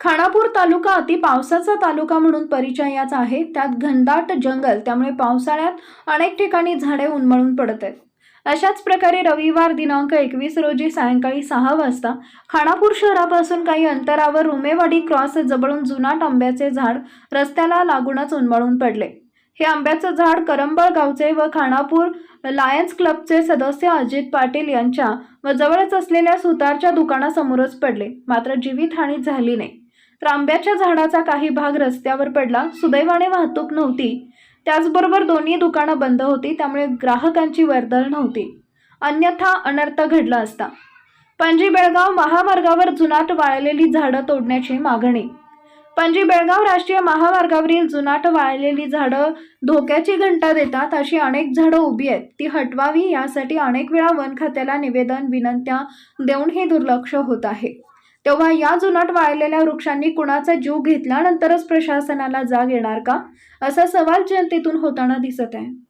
खानापूर तालुका अति पावसाचा तालुका म्हणून परिचयाचा आहे. त्यात घनदाट जंगल त्यामुळे पावसाळ्यात अनेक ठिकाणी झाडे उन्मळून पडत आहेत. अशाच प्रकारे रविवार दिनांक एकवीस रोजी सायंकाळी सहा वाजता खानापूर शहरापासून काही अंतरावर रुमेवाडी क्रॉस जवळून जुनाट आंब्याचे झाड रस्त्याला लागूनच उन्मळून पडले. हे आंब्याचं झाड करंबळ गावचे व खानापूर लायन्स क्लबचे सदस्य अजित पाटील यांच्या व जवळच असलेल्या सुतारच्या दुकानासमोरच पडले. मात्र जीवितहानी झाली नाही. तर आंब्याच्या झाडाचा काही भाग रस्त्यावर पडला. सुदैवाने वाहतूक नव्हती. त्याचबरोबर दोन्ही दुकानं बंद होती त्यामुळे ग्राहकांची वर्दळ नव्हती. अन्यथा अनर्थ घडला असता. पणजी बेळगाव महामार्गावर जुनाट वाळलेली झाडं तोडण्याची मागणी. पणजी बेळगाव राष्ट्रीय महामार्गावरील जुनाट वाळलेली झाडं धोक्याची घंटा देतात अशी अनेक झाडं उभी आहेत. ती हटवावी यासाठी अनेक वेळा वन खात्याला निवेदन विनंत्या देऊनही दुर्लक्ष होत आहे. तेव्हा या जुनाट वाळलेल्या वृक्षांनी कुणाचा जीव घेतल्यानंतरच प्रशासनाला जाग येणार का? असा सवाल जनतेतून होताना दिसत आहे.